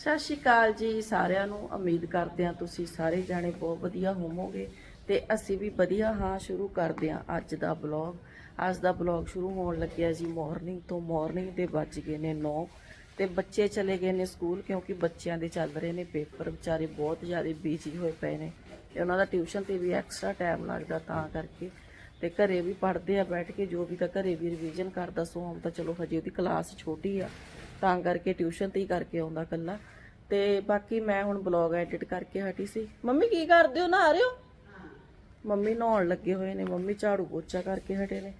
ਸਤਿ ਸ਼੍ਰੀ ਅਕਾਲ ਜੀ ਸਾਰਿਆਂ ਨੂੰ। ਉਮੀਦ ਕਰਦੇ ਹਾਂ ਤੁਸੀਂ ਸਾਰੇ ਜਾਣੇ ਬਹੁਤ ਵਧੀਆ ਹੋਵੋਗੇ ਤੇ ਅਸੀਂ ਵੀ ਵਧੀਆ ਹਾਂ। ਸ਼ੁਰੂ ਕਰਦੇ ਹਾਂ ਅੱਜ ਦਾ ਬਲੌਗ ਅੱਜ ਦਾ ਬਲੌਗ ਸ਼ੁਰੂ ਹੋਣ ਲੱਗਿਆ ਜੀ ਮਾਰਨਿੰਗ ਤੋਂ। ਮਾਰਨਿੰਗ ਦੇ ਵੱਜ ਗਏ ਨੇ 9 ਤੇ ਬੱਚੇ ਚਲੇ ਗਏ ਨੇ ਸਕੂਲ ਕਿਉਂਕਿ ਬੱਚਿਆਂ ਦੇ ਚੱਲ ਰਹੇ ਨੇ ਪੇਪਰ। ਵਿਚਾਰੇ ਬਹੁਤ ਜ਼ਿਆਦਾ ਬਿਜ਼ੀ ਹੋਏ ਪਏ ਨੇ ਤੇ ਉਹਨਾਂ ਦਾ ਟਿਊਸ਼ਨ ਤੇ ਵੀ ਐਕਸਟਰਾ ਟਾਈਮ ਲੱਗਦਾ ਤਾਂ ਕਰਕੇ। ਤੇ ਘਰੇ ਵੀ ਪੜ੍ਹਦੇ ਆ ਬੈਠ ਕੇ। ਜੋ ਵੀ ਤਾਂ ਘਰੇ ਵੀ ਰਿਵੀਜ਼ਨ ਕਰਦਾ ਸੋ ਹੁਣ ਤਾਂ ਚਲੋ ਹਜੇ ਉਹਦੀ ਕਲਾਸ ਛੋਟੀ ਆ। ਤਾਂ ਕਰਕੇ ਟਿਊਸ਼ਨ ਤੇ ਹੀ ਕਰਕੇ ਆਉਂਦਾ ਕੱਲਾ ਤੇ ਬਾਕੀ ਮੈਂ ਹੁਣ ਬਲੌਗ ਐਡਿਟ ਕਰਕੇ ਹਟੀ ਸੀ। ਮੰਮੀ ਕੀ ਕਰਦੇ ਹੋ? ਨਹਾ ਰਹੇ ਹੋ? ਮੰਮੀ ਨਹਾਉਣ ਲੱਗੇ ਹੋਏ ਨੇ। ਮੰਮੀ ਝਾੜੂ ਪੋਚਾ ਕਰਕੇ ਹਟੇ ਨੇ।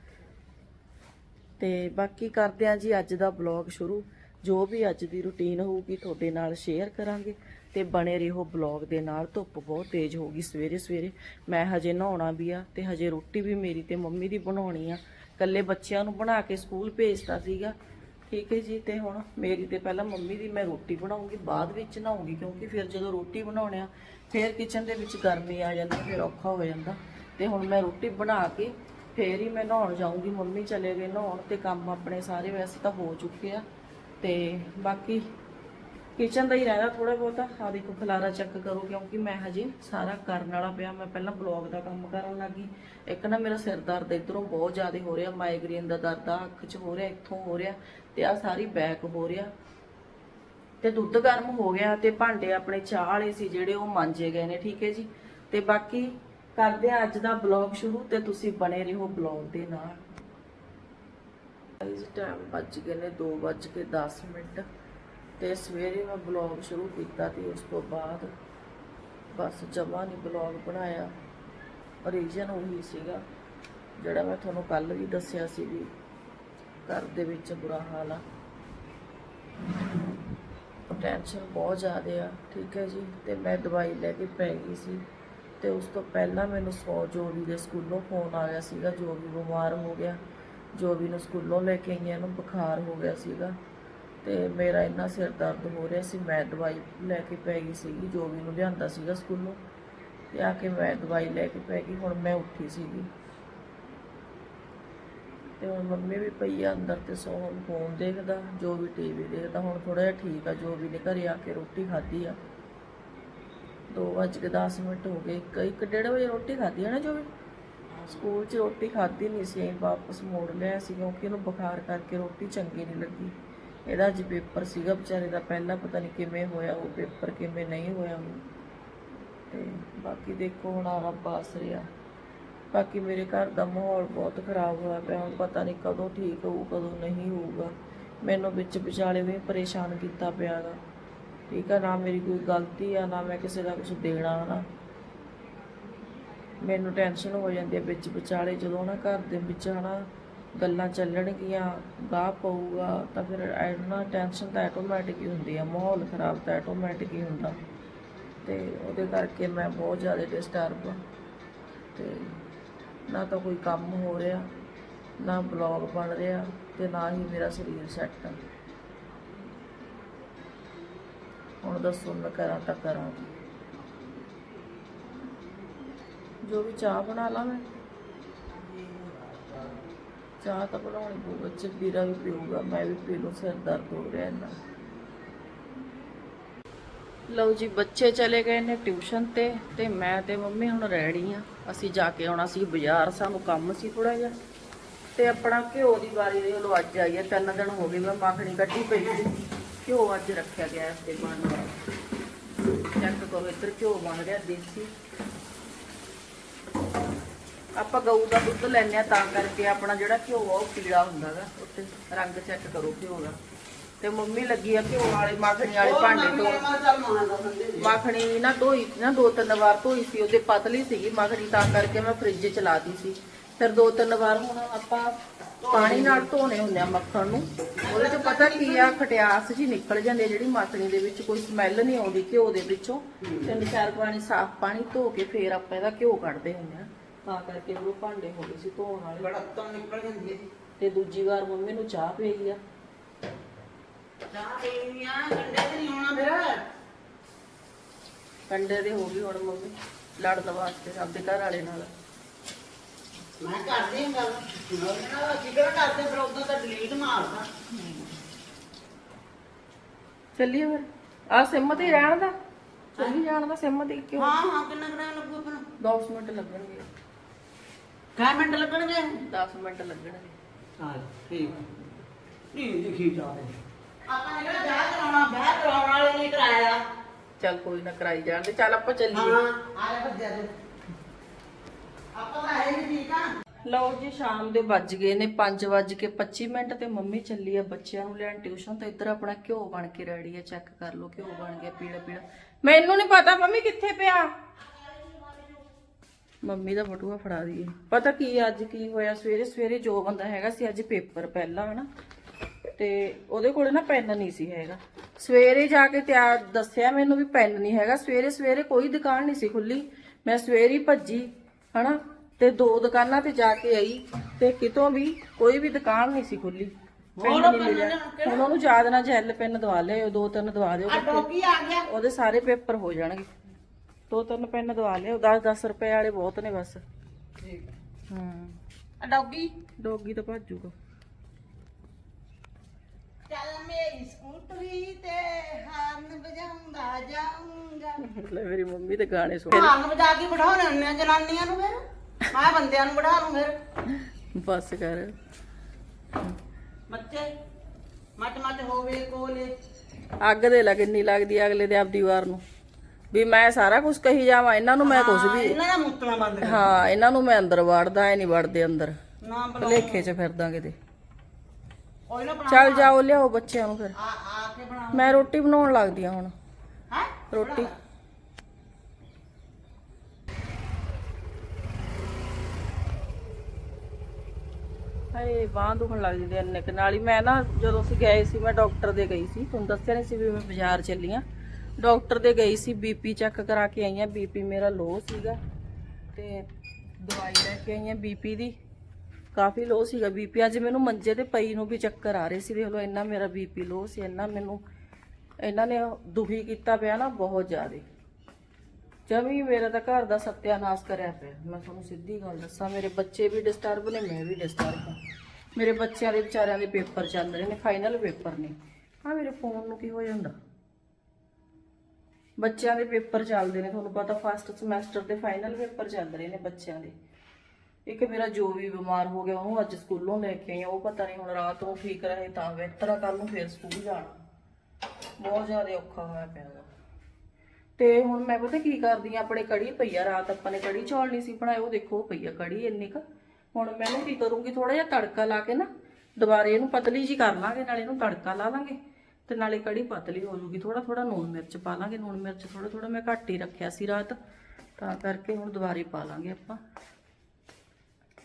ਤੇ ਬਾਕੀ ਕਰਦੇ ਆ ਜੀ ਅੱਜ ਦਾ ਬਲੌਗ ਸ਼ੁਰੂ। ਜੋ ਵੀ ਅੱਜ ਦੀ ਰੁਟੀਨ ਹੋਊਗੀ ਤੁਹਾਡੇ ਨਾਲ ਸ਼ੇਅਰ ਕਰਾਂਗੇ। ਤੇ ਬਣੇ ਰਹੋ ਬਲੌਗ ਦੇ ਨਾਲ। ਧੁੱਪ ਬਹੁਤ ਤੇਜ਼ ਹੋ ਗਈ ਸਵੇਰੇ ਸਵੇਰੇ। ਮੈਂ ਹਜੇ ਨਹਾਉਣਾ ਵੀ ਆ ਤੇ ਹਜੇ ਰੋਟੀ ਵੀ ਮੇਰੀ ਤੇ ਮੰਮੀ ਦੀ ਬਣਾਉਣੀ ਆ। ਕੱਲੇ ਬੱਚਿਆਂ ਨੂੰ ਬਣਾ ਕੇ ਸਕੂਲ ਭੇਜਤਾ ਸੀਗਾ। ਠੀਕ ਹੈ ਜੀ, ਤੇ ਹੁਣ ਮੇਰੀ ਤੇ ਪਹਿਲਾਂ ਮੰਮੀ ਦੀ ਮੈਂ ਰੋਟੀ ਬਣਾਉਂਗੀ, ਬਾਅਦ ਵਿੱਚ ਨਹਾਉਂਗੀ, ਕਿਉਂਕਿ ਫਿਰ ਜਦੋਂ ਰੋਟੀ ਬਣਾਉਣੇ ਆ, ਫਿਰ ਕਿਚਨ ਦੇ ਵਿੱਚ ਗਰਮੀ ਆ ਜਾਂਦੀ ਫਿਰ ਔਖਾ ਹੋ ਜਾਂਦਾ। ਤੇ ਹੁਣ ਮੈਂ ਰੋਟੀ ਬਣਾ ਕੇ ਫੇਰ ਹੀ ਮੈਂ ਨਹਾਉਣ ਜਾਊਂਗੀ, ਮੰਮੀ ਚਲੇ ਗਏ ਨਹਾਉਣ ਤੇ ਕੰਮ ਆਪਣੇ ਸਾਰੇ ਵੈਸੇ ਤਾਂ ਹੋ ਚੁੱਕੇ ਆ। ਤੇ ਬਾਕੀ ਕਿਚਨ ਦਾ ਹੀ ਰਹਿੰਦਾ ਥੋੜਾ ਬਹੁਤਾ। ਆ ਦੇਖੋ ਖਲਾਰਾ ਚੈੱਕ ਕਰੋ, ਕਿਉਂਕਿ ਮੈਂ ਹਜੇ ਸਾਰਾ ਕਰਨ ਵਾਲਾ ਪਿਆ। ਮੈਂ ਪਹਿਲਾਂ ਬਲੌਗ ਦਾ ਕੰਮ ਕਰਨ ਲੱਗੀ। ਇੱਕ ਨਾ ਮੇਰਾ ਸਿਰ ਦਰਦ ਇਧਰੋਂ ਬਹੁਤ ਜ਼ਿਆਦਾ ਹੋ ਰਿਹਾ। ਮਾਈਗ੍ਰੇਨ ਦਾ ਦਰਦ ਆ, ਅੱਖ 'ਚ ਹੋ ਰਿਹਾ, ਇੱਥੋਂ ਹੋ ਰਿਹਾ ਤੇ ਆ ਸਾਰੀ ਬੈਕ ਹੋ ਰਿਹਾ। ਤੇ ਦੁੱਧ ਗਰਮ ਹੋ ਗਿਆ ਤੇ ਭਾਂਡੇ ਆਪਣੇ ਚਾਹ ਵਾਲੇ ਸੀ ਜਿਹੜੇ ਉਹ ਮਾਂਜੇ ਗਏ ਨੇ, ਠੀਕ ਹੈ ਜੀ? ਤੇ ਬਾਕੀ ਕਰਦੇ ਆ ਅੱਜ ਦਾ ਬਲੌਗ ਸ਼ੁਰੂ ਤੇ ਤੁਸੀਂ ਬਣੇ ਰਹੋ ਬਲੌਗ ਦੇ ਨਾਲ। ਇਸ ਟਾਈਮ ਵੱਜ ਗਏ ਨੇ 2 ਵੱਜ ਕੇ 10 ਮਿੰਟ। ਤੇ ਸਵੇਰੇ ਮੈਂ ਬਲੌਗ ਸ਼ੁਰੂ ਕੀਤਾ ਤੇ ਉਸ ਤੋਂ ਬਾਅਦ ਬਸ ਜਮਾ ਨਹੀਂ ਬਲੌਗ ਬਣਾਇਆ। ਰੀਜਨ ਉਹੀ ਸੀਗਾ, ਜਿਹੜਾ ਮੈਂ ਤੁਹਾਨੂੰ ਕੱਲ ਵੀ ਦੱਸਿਆ ਸੀ ਵੀ ਘਰ ਦੇ ਵਿੱਚ ਬੁਰਾ ਹਾਲ ਆ। ਟੈਨਸ਼ਨ ਬਹੁਤ ਜ਼ਿਆਦਾ ਆ, ਠੀਕ ਹੈ ਜੀ? ਤੇ ਮੈਂ ਦਵਾਈ ਲੈ ਕੇ ਪੈ ਗਈ ਸੀ ਤੇ ਉਸ ਤੋਂ ਪਹਿਲਾਂ ਮੈਨੂੰ ਸੌ ਜੋਵੀ ਦੇ ਸਕੂਲੋਂ ਫੋਨ ਆ ਗਿਆ ਸੀਗਾ, ਜੋ ਵੀ ਬਿਮਾਰ ਹੋ ਗਿਆ, ਜੋ ਵੀ ਨੂੰ ਸਕੂਲੋਂ ਲੈ ਕੇ ਆਈਆਂ ਨੂੰ ਬੁਖਾਰ ਹੋ ਗਿਆ ਸੀਗਾ। ਤੇ ਮੇਰਾ ਇੰਨਾ ਸਿਰ ਦਰਦ ਹੋ ਰਿਹਾ ਸੀ, ਮੈਂ ਦਵਾਈ ਲੈ ਕੇ ਪੈ ਗਈ ਸੀਗੀ, ਜੋ ਵੀ ਨੂੰ ਲਿਆਂਦਾ ਸੀਗਾ ਸਕੂਲੋਂ ਤੇ ਆ ਕੇ ਮੈਂ ਦਵਾਈ ਲੈ ਕੇ ਪੈ ਗਈ, ਹੁਣ ਮੈਂ ਉੱਠੀ ਸੀਗੀ। ਤੇ ਹੁਣ ਮੰਮੀ ਵੀ ਪਈ ਆ ਅੰਦਰ ਤੇ ਸੋਹਣ ਫੋਨ ਦੇਖਦਾ, ਜੋ ਵੀ ਟੀਵੀ ਦੇਖਦਾ, ਹੁਣ ਥੋੜਾ ਜਿਹਾ ਠੀਕ ਆ, ਜੋ ਵੀ ਨੇ ਘਰੇ ਆ ਕੇ ਰੋਟੀ ਖਾਧੀ ਆ। 2:10 ਮਿੰਟ ਹੋ ਗਏ, ਇੱਕ ਇੱਕ ਡੇਢ ਵਜੇ ਰੋਟੀ ਖਾਧੀ ਹੈ ਨਾ ਜੋ ਵੀ? ਸਕੂਲ 'ਚ ਰੋਟੀ ਖਾਧੀ ਨਹੀਂ ਸੀ, ਅਸੀਂ ਵਾਪਸ ਮੋੜ ਲਿਆ ਸੀ, ਕਿਉਂਕਿ ਇਹਨੂੰ ਬੁਖਾਰ ਕਰਕੇ ਰੋਟੀ ਚੰਗੀ ਨਹੀਂ ਲੱਗੀ। ਇਹਦਾ ਅੱਜ ਪੇਪਰ ਸੀਗਾ ਵਿਚਾਰੇ ਦਾ, ਪਹਿਲਾਂ ਪਤਾ ਨਹੀਂ ਕਿਵੇਂ ਹੋਇਆ ਉਹ ਪੇਪਰ, ਕਿਵੇਂ ਨਹੀਂ ਹੋਇਆ ਉਹ। ਤੇ ਬਾਕੀ ਦੇਖੋ ਹੁਣ ਆ ਰੱਬ ਆਸ ਰਿਹਾ। ਬਾਕੀ ਮੇਰੇ ਘਰ ਦਾ ਮਾਹੌਲ ਬਹੁਤ ਖਰਾਬ ਹੋਇਆ ਪਿਆ, ਹੁਣ ਪਤਾ ਨਹੀਂ ਕਦੋਂ ਠੀਕ ਹੋਊ, ਕਦੋਂ ਨਹੀਂ ਹੋਊਗਾ। ਮੈਨੂੰ ਵਿੱਚ ਵਿਚਾਲੇ ਵੀ ਪਰੇਸ਼ਾਨ ਕੀਤਾ ਪਿਆਗਾ ਠੀਕ ਆ, ਨਾ ਮੇਰੀ ਕੋਈ ਗਲਤੀ ਆ, ਨਾ ਮੈਂ ਕਿਸੇ ਦਾ ਕੁਝ ਦੇਣਾ ਨਾ। ਮੈਨੂੰ ਟੈਨਸ਼ਨ ਹੋ ਜਾਂਦੀ ਹੈ ਵਿੱਚ ਵਿਚਾਲੇ, ਜਦੋਂ ਨਾ ਘਰ ਦੇ ਵਿੱਚ ਹਨਾ ਗੱਲਾਂ ਚੱਲਣਗੀਆਂ, ਗਾਹ ਪਊਗਾ, ਤਾਂ ਫਿਰ ਐਨਾ ਟੈਨਸ਼ਨ ਤਾਂ ਆਟੋਮੈਟਿਕ ਹੀ ਹੁੰਦੀ ਆ, ਮਾਹੌਲ ਖਰਾਬ ਤਾਂ ਆਟੋਮੈਟਿਕ ਹੀ ਹੁੰਦਾ। ਤੇ ਉਹਦੇ ਕਰਕੇ ਮੈਂ ਬਹੁਤ ਜ਼ਿਆਦਾ ਡਿਸਟਰਬ ਆ। ਤੇ ਨਾ ਤਾਂ ਕੋਈ ਕੰਮ ਹੋ ਰਿਹਾ, ਨਾ ਬਲੌਗ ਬਣ ਰਿਹਾ ਤੇ ਨਾ ਹੀ ਮੇਰਾ ਸਰੀਰ ਸੈੱਟ ਆ। ਹੁਣ ਦੱਸੋ ਮੈਂ ਕਰਾਂ ਤਾਂ ਕਰਾਂ ਜੋ ਵੀ ਚਾਹ ਬਣਾ ਲਾ ਮੈਂ। ਚਾਹ ਤਾਂ ਬਣਾਉਣੀ ਪਊ ਬੱਚੇ ਵੀਰਾ ਵੀ ਪੀਊਗਾ, ਮੈਂ ਵੀ ਪੀ ਲੂੰ ਸਿਰ ਦਰਦ ਹੋ ਰਿਹਾ ਇੰਨਾ। ਲਓ ਜੀ, ਬੱਚੇ ਚਲੇ ਗਏ ਨੇ ਟਿਊਸ਼ਨ ਤੇ ਤੇ ਮੈਂ ਤੇ ਮੰਮੀ ਹੁਣ ਰੈਡੀ ਆ। ਅਸੀਂ ਜਾ ਕੇ ਆਉਣਾ ਸੀ ਬਾਜ਼ਾਰ, ਸਾਨੂੰ ਕੰਮ ਸੀ ਥੋੜਾ ਜਿਹਾ। ਤੇ ਆਪਣਾ ਘਿਓ ਦੀ ਵਾਰੀ ਦੇ ਲੋ ਅੱਜ ਆਈ ਹੈ ਤਿੰਨ ਦਿਨ ਹੋ ਗਏ ਮੈਂ ਮੱਖਣੀ ਕੱਢੀ ਪਈ ਸੀ। ਘਿਓ ਅੱਜ ਰੱਖਿਆ ਗਿਆ ਇਸ ਤੇ ਬਣਨ ਵਾਲਾ ਚੈੱਕ ਕਰੋ, ਇੱਧਰ ਘਿਓ ਬਣ ਰਿਹਾ ਦੇਸੀ। ਆਪਾਂ ਗਊ ਦਾ ਦੁੱਧ ਲੈਂਦੇ ਆ ਤਾਂ ਕਰਕੇ ਆਪਣਾ ਜਿਹੜਾ ਘਿਓ ਆ ਉਹ ਪੀਲਾ ਹੁੰਦਾ ਗਾ ਉੱਤੇ ਰੰਗ ਚੈੱਕ ਕਰੋ ਘਿਓ ਦਾ। ਤੇ ਮੰਮੀ ਲੱਗੀ ਆ ਘਿਓ ਵਾਲੇ ਮੱਖਣੀ ਵਾਲੇ ਭਾਂਡੇ ਤੋਂ ਮੱਖਣੀ ਨਾ ਧੋਈ ਨਾ ਦੋ ਤਿੰਨ ਵਾਰ ਧੋਈ ਸੀ ਉਹਦੇ ਪਤਲੀ ਸੀਗੀ ਮੱਖਣੀ ਤਾਂ ਕਰਕੇ ਮੈਂ ਫ੍ਰਿਜ 'ਚ ਲਾਤੀ ਸੀ। ਫਿਰ ਦੋ ਤਿੰਨ ਵਾਰ ਹੁਣ ਆਪਾਂ ਪਾਣੀ ਨਾਲ ਧੋਣੇ ਹੁੰਦੇ ਆ ਮੱਖਣ ਨੂੰ। ਉਹਦੇ 'ਚ ਪਤਾ ਕੀ ਆ ਖਟਿਆਸ ਜੀ ਨਿਕਲ ਜਾਂਦੀ ਜਿਹੜੀ ਮੱਖਣੀ ਦੇ ਵਿੱਚ ਕੋਈ ਸਮੈਲ ਨਹੀਂ ਆਉਂਦੀ ਘਿਓ ਦੇ ਵਿੱਚੋਂ। ਤਿੰਨ ਚਾਰ ਪਾਣੀ ਸਾਫ਼ ਪਾਣੀ ਧੋ ਕੇ ਫੇਰ ਆਪਾਂ ਇਹਦਾ ਘਿਓ ਕੱਢਦੇ ਹੁੰਦੇ ਆ। ਤਾਂ ਕਰਕੇ ਉਹ ਭਾਂਡੇ ਹੋ ਗਏ ਸੀ ਧੋਣ ਵਾਲੇ। ਬੜਾ ਤਮ ਨਿਕਲ ਜਾਂਦੀ ਹੈ ਤੇ ਦੂਜੀ ਵਾਰ ਮੰਮੀ ਨੂੰ ਚਾਹ ਪਈ ਆ ਚਾਹ ਪੀਣੀਆਂ ਗੰਡੇ ਤੇ ਨਹੀਂ ਆਉਣਾ ਫਿਰ। ਕੰਡੇ ਦੇ ਹੋ ਗਈ ਹੁਣ ਮੰਮੀ ਲੜਨ ਵਾਸਤੇ ਆਪਦੇ ਘਰ ਵਾਲੇ ਨਾਲ। ਮੈਂ ਕਰਦੀ ਹਾਂ ਗੱਲ। ਉਹਦੇ ਨਾਲ ਕਿਹੜਾ ਕਰਦੇ ਫਿਰ ਉਦੋਂ ਤਾਂ ਡਿਲੀਟ ਮਾਰਦਾ। ਚੱਲੀਏ ਫਿਰ। ਆ ਸਿਮ ਤੇ ਹੀ ਰਹਿਣ ਦਾ। ਚੱਲੀ ਜਾਣ ਦਾ ਸਿਮ ਤੇ ਕਿਉਂ? ਹਾਂ ਹਾਂ ਕਿੰਨਾ ਕਿੰਨਾ ਲੱਗੂ ਆਪਣਾ? 10 ਮਿੰਟ ਲੱਗਣਗੇ। ਕਿੰਨੇ ਮਿੰਟ ਲੱਗਣਗੇ? 10 ਮਿੰਟ ਲੱਗਣਗੇ। ਹਾਂ ਠੀਕ। ਨਹੀਂ ਲਿਖੀ ਜਾ ਰਹੇ ਆਪਾਂ ਨੇ ਕਿਹੜਾ ਵਿਆਹ ਕਰਾਉਣਾ ਵਿਆਹ ਕਰਾਉਣ ਵਾਲੇ ਨੇ ਕਰਾਇਆ। ਚੱਲ ਕੋਈ ਨਾ ਕਰਾਈ ਜਾਣ ਦੇ। ਚੱਲ ਆਪਾਂ ਚੱਲੀਏ। ਹਾਂ ਆ ਲੈ ਭੱਜਿਆ ਤੂੰ। ਆਪਾਂ ਤਾਂ ਹੈ ਵੀ ਠੀਕ ਆ। ਲਓ ਜੀ ਸ਼ਾਮ ਦੇ ਵੱਜ ਗਏ ਨੇ 5 ਵੱਜ ਕੇ 25 ਮਿੰਟ ਤੇ ਮੰਮੀ ਚੱਲੀ ਆ ਬੱਚਿਆਂ ਨੂੰ ਲੈਣ ਟਿਊਸ਼ਨ ਤੇ। ਇੱਧਰ ਆਪਣਾ ਘਿਓ ਬਣ ਕੇ ਰੈਡੀ ਆ। ਚੈੱਕ ਕਰ ਲਓ ਘਿਓ ਬਣ ਗਿਆ ਪੀਲਾ ਪੀਲਾ। ਮੈਨੂੰ ਨਹੀਂ ਪਤਾ ਮੰਮੀ ਕਿੱਥੇ ਪਿਆ। ਮੰਮੀ ਦਾ ਬਟੂਆ ਫੜਾ ਦਈਏ। ਪਤਾ ਕੀ ਅੱਜ ਕੀ ਹੋਇਆ? ਸਵੇਰੇ ਸਵੇਰੇ ਜੋ ਬੰਦਾ ਹੈਗਾ ਸੀ ਅੱਜ ਪੇਪਰ ਪਹਿਲਾਂ ਹਨਾ? ਤੇ ਉਹਦੇ ਕੋਲੇ ਨਾ ਪੈਨ ਨਹੀਂ ਸੀ ਹੈਗਾ। ਸਵੇਰੇ ਜਾ ਕੇ ਤਿਆਰ ਦੱਸਿਆ ਮੈਨੂੰ ਵੀ ਪੈਨ ਨਹੀਂ ਹੈਗਾ। ਸਵੇਰੇ ਸਵੇਰੇ ਕੋਈ ਦੁਕਾਨ ਨਹੀਂ ਸੀ ਖੁੱਲੀ। ਮੈਂ ਸਵੇਰੇ ਭੱਜੀ ਹਨਾ? ਤੇ ਦੋ ਦੁਕਾਨਾਂ ਤੇ ਜਾ ਕੇ ਆਈ ਤੇ ਕਿਤੋਂ ਵੀ ਕੋਈ ਵੀ ਦੁਕਾਨ ਨਹੀਂ ਸੀ ਖੁੱਲੀ। ਹੁਣ ਉਹਨੂੰ ਯਾਦ ਨਾਲ ਜੈਲ ਪੈਨ ਦਵਾ ਲਿਓ ਦੋ ਤਿੰਨ ਦਵਾ ਦਿਓ ਉਹਦੇ ਸਾਰੇ ਪੇਪਰ ਹੋ ਜਾਣਗੇ। ਦੋ ਤਿੰਨ ਪੈਨ ਦਵਾ ਲਿਓ 10 10 ਰੁਪਏ ਵਾਲੇ ਬਹੁਤ ਨੇ ਬਸ। ਠੀਕ ਹੂੰ। ਆ ਡੋਗੀ? ਡੋਗੀ ਤਾਂ ਭੱਜੂਗਾ ਚੱਲ ਮੇਰੀ ਸਕੂਟਰੀ ਤੇ ਹਾਰਨ ਵਜਾਉਂਦਾ ਜਾਊਂਗਾ। ਲੈ ਮੇਰੀ ਮੰਮੀ ਤੇ ਗਾਣੇ ਸੁਣ। ਹਾਰਨ ਵਜਾ ਕੇ ਬਿਠਾਉਣੇ ਹੁੰਦੇ ਆ ਜਨਾਨੀਆਂ ਨੂੰ ਫਿਰ। ਮੈਂ ਬੰਦਿਆਂ ਨੂੰ ਬਿਠਾ ਲੂੰ ਫਿਰ। ਬਸ ਕਰ। ਬੱਚੇ ਮੱਚ ਮੱਚ ਹੋਵੇ। ਕੋਲੇ ਅੱਗ ਦੇ ਲਾ ਕਿੰਨੀ ਲੱਗਦੀ ਆ ਅਗਲੇ ਦੇ ਆਪਦੀ ਵਾਰ ਨੂੰ। ਵੀ ਮੈਂ ਸਾਰਾ ਕੁਝ ਕਹੀ ਜਾਵਾਂ ਇਹਨਾਂ ਨੂੰ ਮੈਂ ਕੁਝ ਵੀ ਇਹਨਾਂ ਦਾ ਮੁੱਤਣਾ ਬੰਦ ਕਰ। ਹਾਂ ਇਹਨਾਂ ਨੂੰ ਮੈਂ ਅੰਦਰ ਵੜਦਾ ਐ ਨਹੀਂ ਵੜਦੇ ਅੰਦਰ। ਨਾ ਭਲੇਖੇ 'ਚ ਫਿਰਦਾ ਕਿਤੇ। ਚੱਲ ਜਾਓ ਲਿਆਓ ਬੱਚਿਆਂ ਨੂੰ ਫਿਰ। ਆ ਆ ਕੇ ਬਣਾ ਮੈਂ ਰੋਟੀ ਬਣਾਉਣ ਲੱਗਦੀ ਆ ਹੁਣ। ਹੈ? ਰੋਟੀ। ਹਾਏ ਬਾਂਹ ਦੁਖਣ ਲੱਗ ਜਾਂਦੀ ਐ ਇੰਨੇ ਕੁ ਨਾਲ ਹੀ ਮੈਂ ਨਾ ਜਦੋਂ ਅਸੀਂ ਗਏ ਸੀ ਮੈਂ ਡਾਕਟਰ ਦੇ ਗਈ ਸੀ। ਤੁਹਾਨੂੰ ਦੱਸਿਆ ਨਹੀਂ ਸੀ ਵੀ ਮੈਂ ਬਾਜ਼ਾਰ ਚੱਲੀ ਆ। ਡਾਕਟਰ ਦੇ ਗਈ ਸੀ ਬੀਪੀ ਚੈੱਕ ਕਰਾ ਕੇ ਆਈ ਆ ਬੀਪੀ ਮੇਰਾ ਲੋ ਸੀਗਾ ਤੇ ਦਵਾਈ ਲੈ ਕੇ ਆਈ ਆ ਬੀਪੀ ਦੀ। ਕਾਫੀ ਲੋ ਸੀਗਾ ਬੀਪੀ ਅੱਜ ਮੈਨੂੰ ਮੰਜੇ ਤੇ ਪਈ ਨੂੰ ਵੀ ਚੱਕਰ ਆ ਰਹੇ ਸੀ, ਦੇਖ ਲਓ ਇੰਨਾ ਮੇਰਾ ਬੀਪੀ ਲੋ ਸੀ, ਇੰਨਾ ਮੈਨੂੰ, ਇਹਨਾਂ ਨੇ ਦੁਖੀ ਕੀਤਾ ਪਿਆ ਨਾ ਬਹੁਤ ਜ਼ਿਆਦਾ। ਜਮੀ ਮੇਰਾ ਤਾਂ ਘਰ ਦਾ ਸਤਿਆਨਾਸ਼ ਕਰਿਆ ਪਿਆ। ਮੈਂ ਤੁਹਾਨੂੰ ਸਿੱਧੀ ਗੱਲ ਦੱਸਾਂ, ਮੇਰੇ ਬੱਚੇ ਵੀ ਡਿਸਟਰਬ ਨੇ, ਮੈਂ ਵੀ ਡਿਸਟਰਬ ਹਾਂ। ਮੇਰੇ ਬੱਚਿਆਂ ਦੇ ਵਿਚਾਰਿਆਂ ਦੇ ਪੇਪਰ ਚੱਲ ਰਹੇ ਨੇ ਫਾਈਨਲ ਪੇਪਰ ਨੇ। ਆ ਮੇਰੇ ਫੋਨ ਨੂੰ ਕੀ ਹੋ ਜਾਂਦਾ? ਬੱਚਿਆਂ ਦੇ ਪੇਪਰ ਚੱਲਦੇ ਨੇ, ਤੁਹਾਨੂੰ ਪਤਾ ਫਸਟ ਸਮੈਸਟਰ ਦੇ ਫਾਈਨਲ ਪੇਪਰ ਚੱਲ ਰਹੇ ਨੇ ਬੱਚਿਆਂ ਦੇ। ਇੱਕ ਮੇਰਾ ਜੋ ਵੀ ਬਿਮਾਰ ਹੋ ਗਿਆ, ਉਹਨੂੰ ਅੱਜ ਸਕੂਲੋਂ ਲੈ ਕੇ ਆਈ ਉਹ ਪਤਾ ਨਹੀਂ ਹੁਣ ਰਾਤ ਨੂੰ ਠੀਕ ਰਹੇ ਤਾਂ ਬਿਹਤਰ ਆ ਕੱਲ ਨੂੰ ਫੇਰ ਸਕੂਲ ਜਾਣਾ। ਬਹੁਤ ਜ਼ਿਆਦਾ ਔਖਾ ਹੋਇਆ ਪਿਆ ਤੇ ਹੁਣ ਮੈਂ ਪਤਾ ਕੀ ਕਰਦੀ ਆ, ਆਪਣੇ ਕੜੀ ਪਈ ਆ, ਰਾਤ ਆਪਾਂ ਨੇ ਕੜੀ ਚੌਲ ਨਹੀਂ ਸੀ ਬਣਾਏ ਉਹ ਦੇਖੋ ਪਈ ਆ ਕੜੀ ਇੰਨੀ ਕ। ਹੁਣ ਮੈਂ ਇਹਨੂੰ ਕੀ ਕਰੂੰਗੀ ਥੋੜਾ ਜਿਹਾ ਤੜਕਾ ਲਾ ਕੇ ਨਾ, ਦੁਬਾਰੇ ਇਹਨੂੰ ਪਤਲੀ ਜੀ ਕਰ ਲਾਂਗੇ, ਨਾਲ ਇਹਨੂੰ ਤੜਕਾ ਲਾ ਲਾਂਗੇ। ਤੇ ਨਾਲੇ ਕੜੀ ਪਤਲੀ ਹੋ ਜੂਗੀ ਥੋੜਾ ਥੋੜਾ ਨੂਣ ਮਿਰਚ ਪਾ ਲਾਂਗੇ। ਨੂਣ ਮਿਰਚ ਥੋੜਾ ਥੋੜਾ ਮੈਂ ਘੱਟ ਹੀ ਰੱਖਿਆ ਸੀ ਰਾਤ, ਤਾਂ ਕਰਕੇ ਹੁਣ ਦੁਬਾਰੇ ਪਾ ਲਾਂਗੇ ਆਪਾਂ।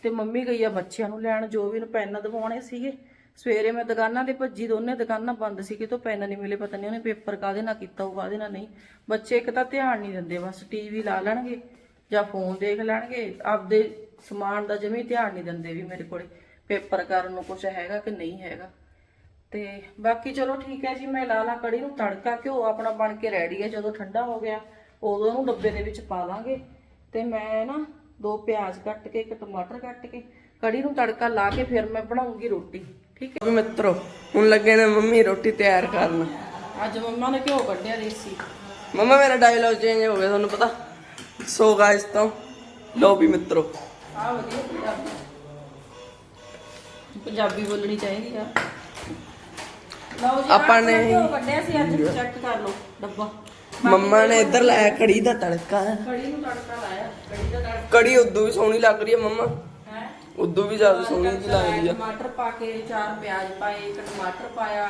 ਤੇ ਮੰਮੀ ਗਈ ਆ ਬੱਚਿਆਂ ਨੂੰ ਲੈਣ, ਜੋ ਵੀ ਨੂੰ ਪੈਨ ਦਵਾਉਣੇ ਸੀਗੇ। ਸਵੇਰੇ ਮੈਂ ਦੁਕਾਨਾਂ ਤੇ ਭੱਜੀ, ਦੋਨੇ ਦੁਕਾਨਾਂ ਬੰਦ ਸੀ ਕਿਤੋਂ ਪੈਨ ਨਹੀਂ ਮਿਲੇ, ਪਤਾ ਨਹੀਂ ਉਹਨੇ ਪੇਪਰ ਕਾਦੇ ਨਾਲ ਕੀਤਾ ਉਹ ਕਾਦੇ ਨਾਲ ਨਹੀਂ। ਬੱਚੇ ਇੱਕ ਤਾਂ ਧਿਆਨ ਨਹੀਂ ਦਿੰਦੇ, ਬਸ ਟੀਵੀ ਲਾ ਲੈਣਗੇ ਜਾਂ ਫੋਨ ਦੇਖ ਲੈਣਗੇ। ਆਪਦੇ ਸਮਾਨ ਦਾ ਜਮੀ ਧਿਆਨ ਨਹੀਂ ਦਿੰਦੇ ਵੀ ਮੇਰੇ ਕੋਲੇ ਪੇਪਰ ਕਰਨ ਨੂੰ ਕੁਝ ਹੈਗਾ ਕਿ ਨਹੀਂ ਹੈਗਾ। ਤੇ ਬਾਕੀ ਚਲੋ ਠੀਕ ਹੈ ਜੀ ਮੈਂ ਲਾ ਲਾ ਕੜੀ ਨੂੰ ਤੜਕਾ ਘਿਓ ਆਪਣਾ ਬਣ ਕੇ ਰੈਡੀ ਹੈ ਜਦੋਂ ਠੰਡਾ ਹੋ ਗਿਆ ਉਦੋਂ ਉਹਨੂੰ ਡੱਬੇ ਦੇ ਵਿੱਚ ਪਾ ਲਾਂਗੇ। ਤੇ ਮੈਂ ਨਾ ਦੋ ਪਿਆਜ਼ ਕੱਟ ਕੇ ਇੱਕ ਟਮਾਟਰ ਕੱਟ ਕੇ ਕੜੀ ਨੂੰ ਤੜਕਾ ਲਾ ਕੇ ਫਿਰ ਮੈਂ ਬਣਾਉਂਗੀ ਰੋਟੀ ਠੀਕ ਹੈ? ਮਿੱਤਰੋ ਹੁਣ ਲੱਗੇ ਨੇ ਮੰਮੀ ਰੋਟੀ ਤਿਆਰ ਕਰਨ। ਅੱਜ ਮੰਮਾ ਨੇ ਘਿਓ ਕੱਢਿਆ ਦੇਸੀ। ਮੰਮਾ ਮੇਰਾ ਡਾਇਲੌਗ ਚੇਂਜ ਹੋ ਗਿਆ ਤੁਹਾਨੂੰ ਪਤਾ। ਸੋ ਗਾਇਸ ਤੋਂ ਲੋ ਵੀ ਮਿੱਤਰੋ। ਆ ਵਧੀਆ ਪੰਜਾਬੀ ਬੋਲਣੀ ਚਾਹੀਦੀ ਆ। ਆਪਾਂ ਨੇ- ਕੱਢਿਆ ਸੀ ਅੱਜ ਚੈੱਕ ਕਰ ਲਓ ਡੱਬਾ। ਮੰਮਾ ਨੇ ਇੱਧਰ ਲਾਇਆ ਕੜੀ ਦਾ ਤੜਕਾ। ਕੜੀ ਨੂੰ ਤੜਕਾ ਲਾਇਆ ਕੜੀ ਦਾ ਤੜਕਾ। ਕੜੀ ਉਦੋਂ ਵੀ ਸੋਹਣੀ ਲੱਗ ਰਹੀ ਹੈ ਮੰਮਾ। ਹੈ? ਉਦੋਂ ਵੀ ਜ਼ਿਆਦਾ ਸੋਹਣੀ ਜੀ ਲੱਗਦੀ ਆ। ਟਮਾਟਰ ਪਾ ਕੇ ਚਾਰ ਪਿਆਜ਼ ਪਾਏ ਇੱਕ ਟਮਾਟਰ ਪਾਇਆ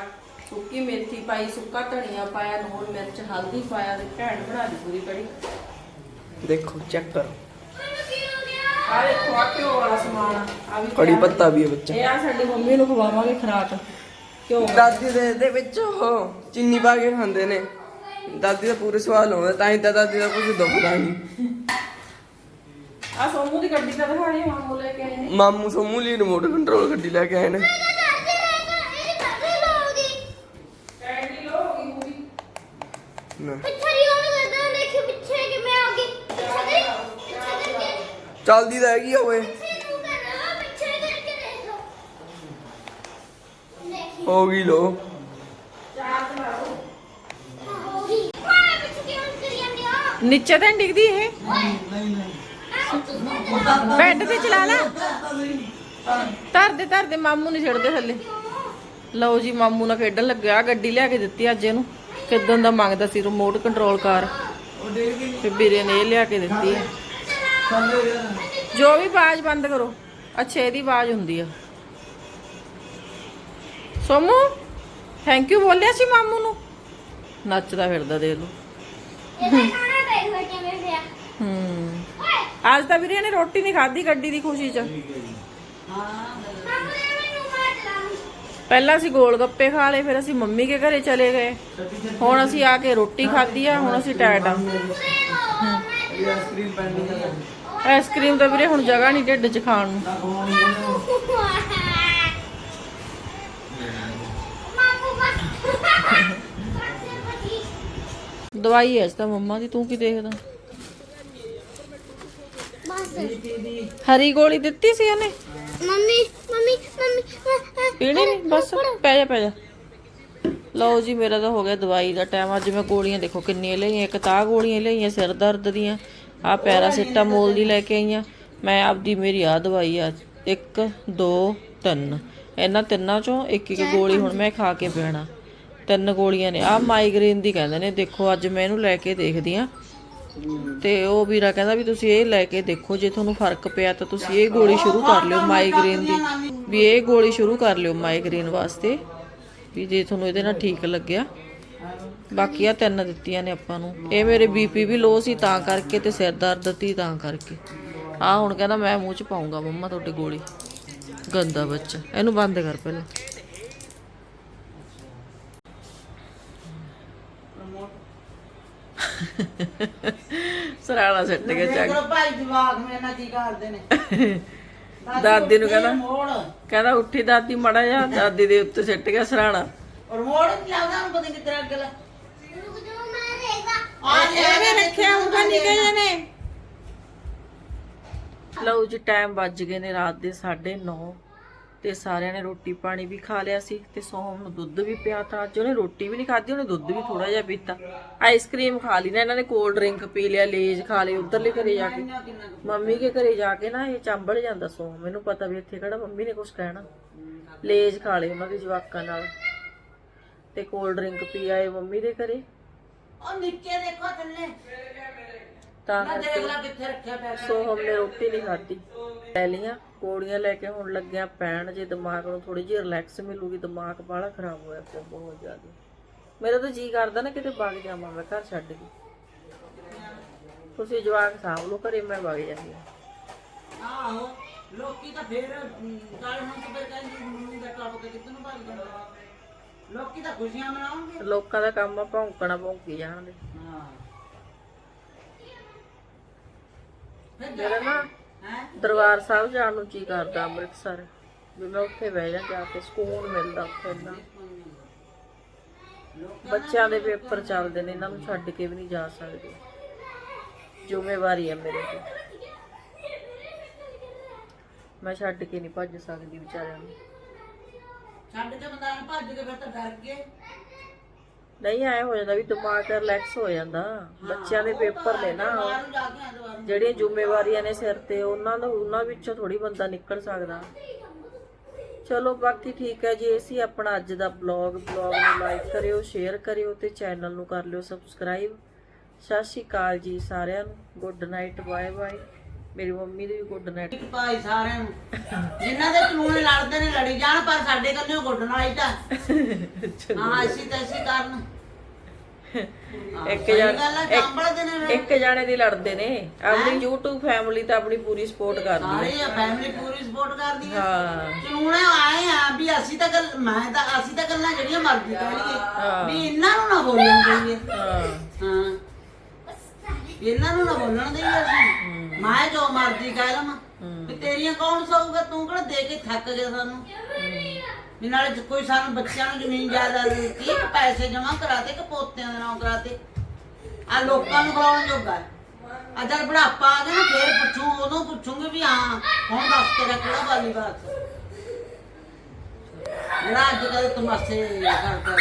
ਸੁੱਕੀ ਮੇਥੀ ਪਾਈ ਸੁੱਕਾ ਧਨੀਆ ਪਾਇਆ ਨੂਣ ਮਿਰਚ ਹਲਦੀ ਪਾਇਆ ਤੇ ਭੈਣ ਬਣਾ ਦੀ ਪੂਰੀ ਕੜੀ। ਦੇਖੋ ਚੈੱਕ ਕਰੋ। ਆ ਦੇਖੋ ਆ ਘਿਓ ਵਾਲਾ ਸਮਾਨ ਆ। ਵੀ ਕੜੀ ਹੈ। ਪੱਤਾ ਵੀ ਹੈ ਬੱਚਾ। ਇਹ ਆ ਸਾਡੀ ਮੰਮੀ ਨੂੰ ਖਵਾਵਾਂਗੇ ਖਰਾਕ। ਘਿਓ ਦਾਦੀ ਦੇ ਦੇ ਵਿੱਚ ਉਹ ਚੀਨੀ ਪਾ ਕੇ ਖਾਂਦੇ ਨੇ। ਦਾਦੀ ਦਾ ਪੂਰੇ ਸਵਾਲ ਹੋਵੇ ਤਾਂ ਹੀ ਤਾਂ ਦਾਦੀ ਦਾ ਕੁਝ ਦੁਖਦਾ ਨਹੀਂ। ਆ ਸੋਮੂ ਦੀ ਗੱਡੀ ਤਾਂ ਦਿਖਾਣੀ ਮਾਮੂ ਲੈ ਕੇ ਆਏ ਨੇ। ਮਾਮੂ ਸੋਮੂ ਲਈ ਰਿਮੋਟ ਕੰਟਰੋਲ ਗੱਡੀ ਲੈ ਕੇ ਆਏ ਨੇ। ਚੱਲਦੀ ਤਾਂ ਹੈਗੀ ਓਏ ਪਿੱਛੇ ਨੂੰ ਕਰਨਾ ਪਿੱਛੇ ਕਰਕੇ ਦੇਖ ਲਓ ਦੇਖੀ ਹੋ ਗਈ ਲੋ। ਨੀਚੇ ਤਾਂ ਡਿੱਗਦੀ ਇਹ? ਬੈੱਡ ਤੇ ਚਲਾ ਲੈ। ਧਰ ਦੇ ਧਰ ਦੇ ਮਾਮੂ ਨਹੀਂ ਛੱਡਦੇ ਥੱਲੇ। ਲਓ ਜੀ, ਮਾਮੂ ਨਾਲ ਖੇਡਣ ਲੱਗਿਆ। ਗੱਡੀ ਲਿਆ ਕੇ ਦਿੱਤੀ ਅੱਜ ਇਹਨੂੰ। ਕਿਦਾਂ ਦਾ ਮੰਗਦਾ ਸੀ ਰਿਮੋਟ ਕੰਟਰੋਲ ਕਾਰ। ਤੇ ਵੀਰੇ ਨੇ ਇਹ ਲਿਆ ਕੇ ਦਿੱਤੀ। ਜੋ ਵੀ ਆਵਾਜ਼ ਬੰਦ ਕਰੋ। ਅੱਛਾ, ਇਹਦੀ ਆਵਾਜ਼ ਹੁੰਦੀ ਆ। ਸੋਮੂ ਥੈਂਕ ਯੂ ਬੋਲਿਆ ਸੀ ਮਾਮੂ ਨੂੰ। ਨੱਚਦਾ ਫਿਰਦਾ ਦੇਖ ਲਓ। ਹੂੰ। ਅੱਜ ਤਾਂ ਵੀਰੇ ਨੇ ਰੋਟੀ ਨਹੀਂ ਖਾਧੀ ਗੱਡੀ ਦੀ ਖੁਸ਼ੀ 'ਚ। ਪਹਿਲਾਂ ਅਸੀਂ ਗੋਲ ਗੱਪੇ ਖਾ ਲਏ ਫਿਰ ਅਸੀਂ ਮੰਮੀ ਕੇ ਘਰੇ ਚਲੇ ਗਏ। ਹੁਣ ਅਸੀਂ ਆ ਕੇ ਰੋਟੀ ਖਾਧੀ ਆ ਹੁਣ ਅਸੀਂ ਟਾਇਟ ਆ। ਆਈਸਕ੍ਰੀਮ ਤਾਂ ਵੀਰੇ ਹੁਣ ਜਗ੍ਹਾ ਨਹੀਂ ਢਿੱਡ 'ਚ ਖਾਣ ਨੂੰ। ਦਵਾਈ ਐ ਤਾਂ ਮੰਮਾ ਦੀ ਤੂੰ ਕੀ ਦੇਖਦਾ? ਹਰੀ ਗੋਲੀ ਦਿੱਤੀ ਸੀ ਉਹਨੇ? ਮੰਮੀ ਮੰਮੀ ਮੰਮੀ ਪੀਣੀ ਨਹੀਂ? ਬਸ ਪੈ ਜਾ ਪੈ ਜਾ। ਲਓ ਜੀ ਮੇਰਾ ਤਾਂ ਹੋ ਗਿਆ ਦਵਾਈ ਦਾ ਟਾਈਮ। ਅੱਜ ਮੈਂ ਗੋਲੀਆਂ ਦੇਖੋ ਕਿੰਨੀਆਂ ਲਈਆਂ। ਇੱਕ ਤਾਂ ਗੋਲੀਆਂ ਲਈਆਂ ਸਿਰ ਦਰਦ ਦੀਆਂ। ਆ ਪੈਰਾਸੀਟਾਮੋਲ ਦੀ ਲੈ ਕੇ ਆਈਆਂ। ਮੈਂ ਆਪਦੀ ਮੇਰੀ ਆ ਦਵਾਈ ਆ। 1 2 3 ਇਹਨਾਂ ਤਿੰਨਾਂ ਚੋਂ ਇੱਕ ਇੱਕ ਗੋਲੀ ਹੁਣ ਮੈਂ ਖਾ ਕੇ ਪੈਣਾ। ਤਿੰਨ ਗੋਲੀਆਂ ਨੇ। ਆ ਮਾਈਗ੍ਰੇਨ ਦੀ ਕਹਿੰਦੇ ਨੇ, ਦੇਖੋ ਅੱਜ ਮੈਂ ਇਹਨੂੰ ਲੈ ਕੇ ਦੇਖਦੀ ਆ ਤੇ ਉਹ ਵੀਰਾ ਕਹਿੰਦਾ ਵੀ ਤੁਸੀਂ ਇਹ ਲੈ ਕੇ ਦੇਖੋ, ਜੇ ਤੁਹਾਨੂੰ ਫ਼ਰਕ ਪਿਆ ਤਾਂ ਤੁਸੀਂ ਇਹ ਗੋਲੀ ਸ਼ੁਰੂ ਕਰ ਲਿਓ ਮਾਈਗ੍ਰੇਨ ਦੀ। ਵੀ ਇਹ ਗੋਲੀ ਸ਼ੁਰੂ ਕਰ ਲਿਓ ਮਾਈਗ੍ਰੇਨ ਵਾਸਤੇ, ਵੀ ਜੇ ਤੁਹਾਨੂੰ ਇਹਦੇ ਨਾਲ ਠੀਕ ਲੱਗਿਆ। ਬਾਕੀ ਆ ਤਿੰਨ ਦਿੱਤੀਆਂ ਨੇ ਆਪਾਂ ਨੂੰ। ਇਹ ਮੇਰੇ ਬੀਪੀ ਵੀ ਲੋ ਸੀ, ਤਾਂ ਕਰਕੇ ਤੇ ਸਿਰ ਦਰਦ ਤੀ ਤਾਂ ਕਰਕੇ। ਆ ਹੁਣ ਕਹਿੰਦਾ ਮੈਂ ਮੂੰਹ ਚ ਪਾਉਂਗਾ ਮੰਮਾ ਤੁਹਾਡੇ ਗੋਲੀ। ਗੰਦਾ ਬੱਚਾ। ਇਹਨੂੰ ਬੰਦ ਕਰ ਪਹਿਲਾਂ। ਸਰਾਣਾ ਸੱਟ ਕੇ ਚੱਕ। ਦੇਖੋ ਭਾਈ ਜਵਾਕ ਮੇਰੇ ਨਾਲ ਕੀ ਕਰਦੇ ਨੇ। ਦਾਦੀ ਨੂੰ ਕਹਿੰਦਾ ਮੋੜ ਕਹਿੰਦਾ ਉੱਠੀ ਦਾਦੀ ਮੜਾ ਜਾ ਦਾਦੀ ਦੇ ਉੱਤੇ ਸਿੱਟ ਗਿਆ ਸਰਾਣਾ। ਔਰ ਮੋੜ ਨਹੀਂ ਲਾਉਂਦਾ ਉਹਨੂੰ ਪਤਾ ਕਿੱਥੇ ਅੱਗੇ ਲਾ ਰੁਕ ਜਾਓ ਮੈਂ ਦੇਖਦਾ ਆ ਜੇ ਰੱਖਿਆ ਹੋਊਗਾ ਨਿੱਕੇ ਨੇ। ਲਓ ਜੀ ਟਾਈਮ ਵੱਜ ਗਏ ਨੇ ਰਾਤ ਦੇ 9:30 ਤੇ ਸਾਰਿਆਂ ਨੇ ਰੋਟੀ ਪਾਣੀ ਵੀ ਖਾ ਲਿਆ ਸੀ ਤੇ ਸੋਹਮ ਨੂੰ ਦੁੱਧ ਵੀ ਪਿਆ ਤਾਂ ਅੱਜ ਉਹਨੇ ਰੋਟੀ ਵੀ ਨਹੀਂ ਖਾਧੀ ਉਹਨੇ ਦੁੱਧ ਵੀ ਥੋੜਾ ਜਿਹਾ ਪੀਤਾ। ਆਈਸਕ੍ਰੀਮ ਖਾ ਲਈ ਨਾ ਇਹਨਾਂ ਨੇ ਕੋਲਡ ਡਰਿੰਕ ਪੀ ਲਿਆ ਲੇਜ ਖਾ ਲਏ ਉਧਰਲੇ ਘਰੇ ਜਾ ਕੇ। ਮੰਮੀ ਕੇ ਘਰੇ ਜਾ ਕੇ ਨਾ ਇਹ ਚੰਬਲ ਜਾਂਦਾ ਸੋਹਮ ਮੈਨੂੰ ਪਤਾ ਵੀ ਇੱਥੇ ਕਿਹੜਾ ਮੰਮੀ ਨੇ ਕੁਝ ਕਹਿਣਾ। ਲੇਜ ਖਾ ਲਏ ਉਹਨਾਂ ਦੇ ਜਵਾਕਾਂ ਨਾਲ। ਤੇ ਕੋਲਡ ਡਰਿੰਕ ਪੀ ਆਏ ਮੰਮੀ ਦੇ ਘਰੇ। ਉਹ ਨੀਚੇ ਦੇਖੋ ਥੱਲੇ। ਤਾਂ ਕਰਕੇ ਦੇਖ ਲਾ ਕਿੱਥੇ ਰੱਖਿਆ ਪਿਆ ਸੋ ਹਮਨੇ ਰੋਟੀ ਨਹੀਂ ਖਾਧੀ। ਲੈ ਲੀਆਂ ਕੋੜੀਆਂ ਲੈ ਕੇ ਹੁਣ ਲੱਗਿਆ ਪੈਣ ਜੇ ਦਿਮਾਗ ਨੂੰ ਥੋੜੀ ਜਿਹੀ ਰਿਲੈਕਸ ਮਿਲੂਗੀ ਦਿਮਾਗ ਬਾਹਲਾ ਖਰਾਬ ਹੋਇਆ ਪਿਆ ਬਹੁਤ ਜ਼ਿਆਦਾ। ਮੇਰਾ ਤਾਂ ਜੀ ਕਰਦਾ ਨਾ ਕਿਤੇ ਵਗ ਜਾਵਾਂ ਮੈਂ ਘਰ ਛੱਡ ਕੇ। ਤੁਸੀਂ ਜਵਾਕ ਸਾਂਭ ਲਓ ਘਰੇ ਮੈਂ ਵਗ ਜਾਂਦੀ ਆਹੋ ਲੋਕੀ ਤਾਂ ਫੇਰ ਅਮ, ਗੱਲ ਹੁਣ ਤਾਂ ਫਿਰ ਕਹਿੰਦੀ ਮੰਮੀ ਦਾ ਟੱਪ ਕੇ ਕਿੱਧਰ ਨੂੰ ਭੱਜ ਜਾਂਦਾ ਲੋਕੀ ਤਾਂ ਖੁਸ਼ੀਆਂ ਮਨਾਉਣਗੇ। ਲੋਕਾਂ ਦਾ ਕੰਮ ਆ ਭੌਂਕਣਾ ਭੌਂਕੀ ਜਾਣਦੇ। ਹਾਂ। ਫਿਰ ਮੇਰਾ ਨਾ ਦਰਬਾਰ ਸਾਹਿਬ ਜਾਣ ਨੂੰ ਜੀ ਕਰਦਾ ਅੰਮ੍ਰਿਤਸਰ। ਵੀ ਮੈਂ ਉੱਥੇ ਬਹਿ ਜਾ ਜਾ ਕੇ ਸਕੂਨ ਮਿਲਦਾ ਉੱਥੇ ਨਾ ਬੱਚਿਆਂ ਦੇ ਪੇਪਰ ਚੱਲਦੇ ਨੇ ਇਹਨਾਂ ਨੂੰ ਛੱਡ ਕੇ ਵੀ ਨਹੀਂ ਜਾ ਸਕਦੇ। ਜ਼ਿੰਮੇਵਾਰੀ ਹੈ ਮੇਰੇ ਤੇ। ਮੈਂ ਛੱਡ ਕੇ ਨਹੀਂ ਭੱਜ ਸਕਦੀ ਵਿਚਾਰਿਆਂ ਨੂੰ। ਛੱਡ ਕੇ ਬੰਦਾ ਨੂੰ ਭੱਜ ਕੇ ਫਿਰ ਤਾਂ ਡਰ ਗਏ। ਨਹੀਂ ਆਇਆ ਹੋ ਜਾਂਦਾ ਵੀ ਦਿਮਾਗ ਰਿਲੈਕਸ ਹੋ ਜਾਂਦਾ। ਬੱਚਿਆਂ ਦੇ ਪੇਪਰ ਨੇ ਨਾ। ਬਾਹਰ ਜਾ ਕੇ ਬਾਹਰ ਜਿਹੜੀਆਂ ਜ਼ਿੰਮੇਵਾਰੀਆਂ ਨੇ ਸਿਰ ਤੇ ਉਹਨਾਂ ਨੂੰ ਉਹਨਾਂ ਵਿੱਚੋਂ ਥੋੜੀ ਬੰਦਾ ਨਿਕਲ ਸਕਦਾ। ਚਲੋ ਬਾਕੀ ਠੀਕ ਹੈ ਜੀ ਇਹ ਸੀ ਆਪਣਾ ਅੱਜ ਦਾ ਬਲੌਗ ਬਲੌਗ ਨੂੰ ਲਾਈਕ ਕਰਿਓ ਸ਼ੇਅਰ ਕਰਿਓ ਤੇ ਚੈਨਲ ਨੂੰ ਕਰ ਲਿਓ ਸਬਸਕ੍ਰਾਈਬ ਸਤਿ ਸ਼੍ਰੀ ਅਕਾਲ ਜੀ ਸਾਰਿਆਂ ਨੂੰ। ਗੁੱਡ ਨਾਈਟ ਬਾਏ ਬਾਏ ਮੇਰੀ ਮੰਮੀ ਦੀ ਵੀ ਗੁੱਡ ਨਾਈਟ ਭਾਈ ਸਾਰਿਆਂ ਨੂੰ ਜਿਨ੍ਹਾਂ ਦੇ ਚਲੂਣੇ ਲੜਦੇ ਨੇ ਲੜੀ ਜਾਣ ਪਰ ਸਾਡੇ ਕੰਨੇ ਗੁੱਡ ਨਾਈਟ ਆ। ਹਾਂ ਅਸੀਂ ਤਾਂ ਅਸੀਂ ਕਰਨ ਇੱਕ ਜਣ। ਇੱਕ ਜਾਣੇ ਦੀ ਲੜਦੇ ਨੇ। ਆਪਣੀ YouTube ਫੈਮਿਲੀ ਤਾਂ ਆਪਣੀ ਪੂਰੀ ਸਪੋਰਟ ਕਰਦੀ ਹੈ। ਸਾਰੇ ਆ ਫੈਮਿਲੀ ਪੂਰੀ ਸਪੋਰਟ ਕਰਦੀ ਹੈ। ਹਾਂ। ਚਲੂਣੇ ਆਏ ਆ ਵੀ ਅਸੀਂ ਤਾਂ ਗੱਲ ਮੈਂ ਤਾਂ ਅਸੀਂ ਤਾਂ ਗੱਲਾਂ ਜਿਹੜੀਆਂ ਮਰਜ਼ੀ ਵੀ ਇਹਨਾਂ ਨੂੰ ਨਾ ਬੋਲਣ ਦੇਈਏ। ਹਾਂ। ਹਾਂ। ਵੀ ਇਹਨਾਂ ਨੂੰ ਨਾ ਬੋਲਣ ਦੇਈਏ ਅਸੀਂ। ਮੈਂ ਜੋ ਮਰਜ਼ੀ ਕਹਿ ਲਵਾਂ। ਵੀ ਤੇਰੀਆਂ ਕੌਣ ਸੌਗਾ ਤੂੰ ਕਿਹੜਾ ਦੇ ਕੇ ਥੱਕ ਗਿਆ ਸਾਨੂੰ? ਵੀ ਨਾਲੇ ਜੇ ਕੋਈ ਸਾਨੂੰ ਬੱਚਿਆਂ ਨੂੰ ਜ਼ਮੀਨ ਜਾਇਦਾਦ ਦਿੱਤੀ ਕਿ ਪੈਸੇ ਜਮਾ ਕਰਾਤੇ ਕਿ ਪੋਤਿਆਂ ਦੇ ਨਾਮ ਕਰਾਤੇ ਆ ਲੋਕਾਂ ਨੂੰ ਖਵਾਉਣ ਜੋਗਾ ਹੈ। ਬੁਢਾਪਾ ਆ ਗਿਆ ਨਾ, ਫੇਰ ਪੁੱਛੂ, ਉਦੋਂ ਪੁੱਛੂਗੇ ਵੀ ਹਾਂ, ਹੁਣ ਦੱਸ ਤੇਰਾ ਕਿਹੜਾ ਵਾਲੀ ਬਾਤ। ਜਿਹੜਾ ਅੱਜ ਕੱਲ੍ਹ ਤਮਾਸ਼ੇ ਕਰਦਾ।